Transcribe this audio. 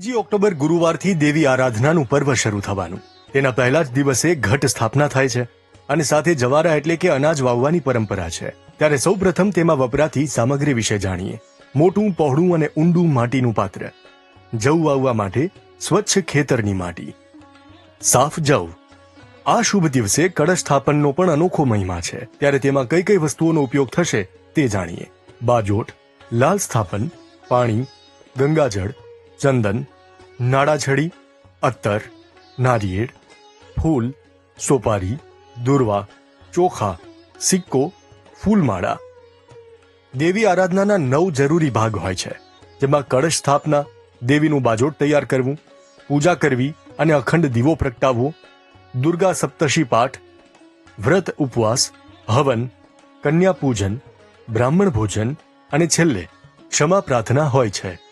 બીજી ઓક્ટોબર ગુરુવારથી દેવી આરાધનાનું પર્વ શરૂ થવાનું. તેના પહેલા જ દિવસે ઘટ સ્થાપના થાય છે અને સાથે જવારા એટલે કે અનાજ વાવવાની પરંપરા છે. ત્યારે સૌપ્રથમ તેમાં વપરાતી સામગ્રી વિશે જાણીએ. મોટું, પહોળું અને ઊંડું માટીનું પાત્ર. જવ વાવવા માટે સ્વચ્છ ખેતરની માટી. સાફ જવ. આ શુભ દિવસે કળશ સ્થાપનનો પણ અનોખો મહિમા છે. ત્યારે તેમાં કઈ કઈ વસ્તુઓનો ઉપયોગ થશે તે જાણીએ. બાજોટ, લાલ સ્થાપન, પાણી, ગંગાજળ ચંદન, નાડાછડી, અત્તર, નારિયેળ, ફૂલ, સોપારી, દુર્વા, ચોખા, સિક્કો, ફૂલમાળા. દેવી આરાધનાના નવ જરૂરી ભાગ હોય છે, જેમાં કળશ સ્થાપના, દેવીનું બાજોટ તૈયાર કરવું, પૂજા કરવી અને અખંડ દીવો પ્રગટાવવો, દુર્ગા સપ્તશી પાઠ, વ્રત ઉપવાસ, હવન કન્યા પૂજન બ્રાહ્મણ ભોજન અને છેલ્લે ક્ષમા પ્રાર્થના હોય છે.